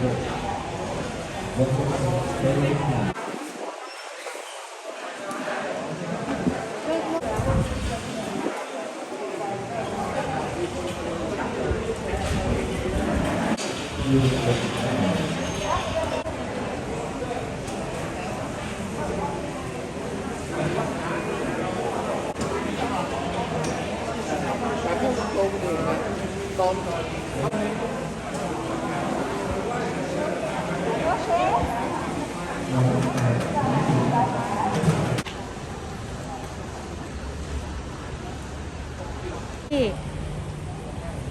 ที่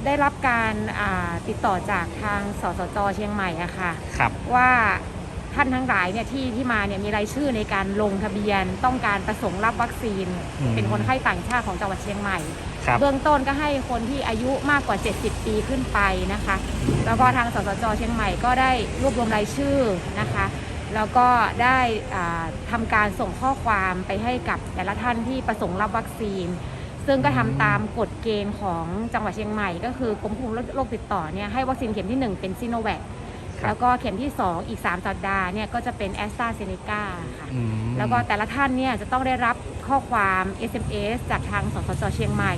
ได้รับการอ่าติดต่อจากทางสสจเชียงใหม่อะค่ะครับว่าท่านทั้งหลายเนี่ยที่ที่มาเนี่ยมีรายชื่อในการลงทะเบียนต้องการประสงค์รับวัคซีนอืมเป็นคนไข้ต่างชาติของจังหวัดเชียงใหม่ครับเบื้องต้นก็ให้คนที่อายุมากกว่า 70 ปีขึ้นไปนะคะ แล้วก็ทางสสจเชียงใหม่ก็ได้รวบรวมรายชื่อนะคะ แล้วก็ได้อ่าทำาการส่งข้อความไปให้กับแต่ละท่านที่ประสงค์รับวัคซีน ซึ่งก็ทำตามกฎเกณฑ์ของจังหวัดเชียงใหม่ ก็คือกรมควบคุมโรคติดต่อเนี่ยให้วัคซีนเข็มที่ 1 เป็นซิโนแวคครับแล้วก็เข็มที่ 2 อีก 3 สัปดาห์เนี่ยก็จะเป็นแอสตราเซเนกาค่ะอืมแล้วก็แต่ละท่านเนี่ยจะต้องได้รับข้อความ SMS จากทางสสจเชียงใหม่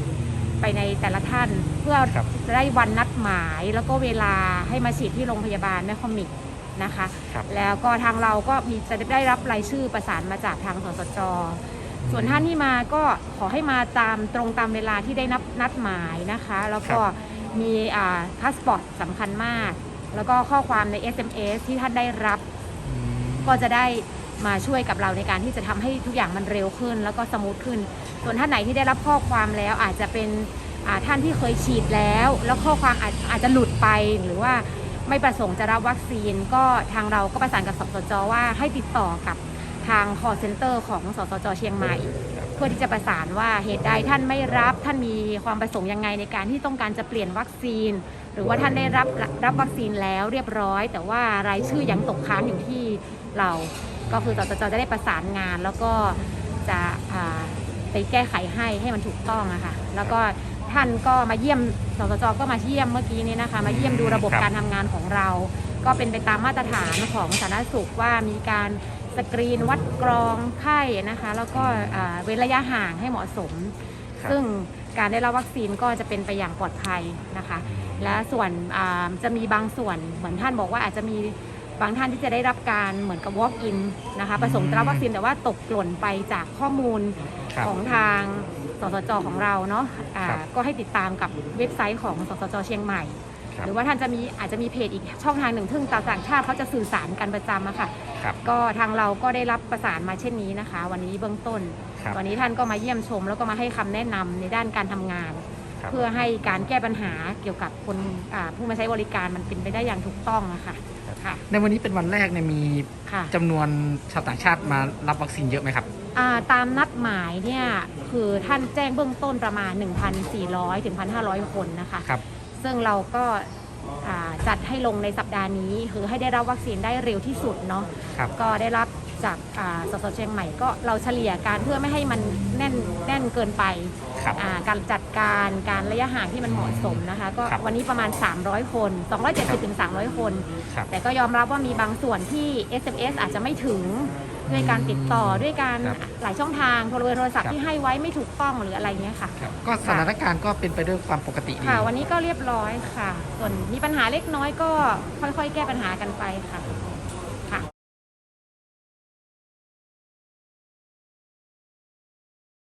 ไปในแต่ละท่านเพื่อครับจะได้วันนัดหมาย แล้วก็เวลาให้มาฉีดที่โรงพยาบาลแม่คอมิกนะคะครับแล้วก็ทางเราก็มีจะได้รับรายชื่อประสานมาจากทางสสจ ส่วนท่านที่มาก็ขอให้มาตามตรงตามเวลาที่ได้นับนัดหมายนะคะ แล้วก็มีอ่าพาสปอร์ตสำคัญมาก แล้วก็ข้อความใน SMS ที่ท่านได้รับอืมก็จะได้มาช่วยกับเราในการที่จะทำให้ทุกอย่างมันเร็วขึ้น แล้วก็สมูทขึ้น ส่วนท่านไหนที่ได้รับข้อความแล้วอาจจะเป็นอ่าท่านที่เคยฉีดแล้ว แล้วข้อความอาจอาจจะหลุดไปหรือว่าไม่ประสงค์จะรับวัคซีน ก็ทางเราก็ประสานกับสสจว่าให้ติดต่อกับ ทาง call center ของสสจเชียงใหม่ เพื่อที่จะประสานว่าเหตุใดท่านไม่รับท่านมีความประสงค์ยังไงในการที่ต้องการจะเปลี่ยนวัคซีน หรือว่าท่านได้รับรับวัคซีนแล้วเรียบร้อย แต่ว่ารายชื่อยังตกค้างอยู่ที่เรา ก็คือสสจจะได้ประสานงาน แล้วก็จะอ่าไปแก้ไขให้ให้มันถูกต้องอะค่ะแล้วก็ท่านก็มาเยี่ยมสสจก็มาเยี่ยมเมื่อกี้นี้นะคะ มาเยี่ยมดูระบบครับการทำงานของเรา ก็เป็นไปตามมาตรฐานของสาธารณสุขว่ามีการ สกรีนวัดกรองไข้นะคะ แล้วก็อ่าเว้นระยะห่างให้เหมาะสมครับซึ่งการได้รับวัคซีนก็จะเป็นไปอย่างปลอดภัยนะคะ และส่วนอ่าจะมีบางส่วนเหมือนท่านบอกว่าอาจจะมีบางท่านที่จะได้รับการเหมือนกับ walk in นะคะประสงค์จะรับวัคซีนแต่ว่าตกหล่นไปจากข้อมูลครับของทางสสจของเราเนาะอ่าครับก็ให้ติดตามกับเว็บไซต์ของสสจเชียงใหม่ครับ หรือว่าท่านจะมีอาจจะมีเพจอีกช่องทางหนึ่งซึ่งชาวต่างชาติเขาจะสื่อสารกันประจำอะค่ะ ครับ ก็ทางเราก็ได้รับประสานมาเช่นนี้นะคะ วันนี้เบื้องต้น ครับวันนี้ท่านก็มาเยี่ยมชม แล้วก็มาให้คำแนะนำในด้านการทำงาน ครับ เพื่อให้การแก้ปัญหาเกี่ยวกับคนอ่าผู้มาใช้บริการมันเป็นไปได้อย่างถูกต้องอะค่ะค่ะในวันนี้เป็นวันแรกเนี่ยมีค่ะ จำนวนชาวต่างชาติมารับวัคซีนเยอะไหมครับ อ่าตามนัดหมายเนี่ยคือท่านแจ้งเบื้องต้นประมาณ 1,400ถึง1,500 คนนะคะ ครับ ซึ่งเราก็อ่าจัดให้ลงในสัปดาห์นี้ คือให้ได้รับวัคซีนได้เร็วที่สุดเนาะครับก็ได้รับจากอ่าสสเชียงใหม่ก็เราเฉลี่ยการเพื่อไม่ให้มันแน่นแน่นเกินไปครับอ่าการจัดการการระยะห่างที่มันเหมาะสมนะคะ ก็ครับวันนี้ประมาณ 300 คน 270ถึง300 คนครับแต่ก็ยอมรับว่ามีบางส่วนที่ SMS อาจจะไม่ถึง ด้วยการติดต่อด้วยการครับหลายช่องทางโทรเบอร์โทรศัพครัท์บ ที่ให้ไว้ไม่ถูกต้องหรืออะไรเงี้ยค่ะ ครับก็สถานการณ์ก็เป็นไปด้วยความปกติดีค่ะ วันนี้ก็เรียบร้อยค่ะ ส่วนมีปัญหาเล็กน้อยก็ค่อยๆ แก้ปัญหากันไปค่ะ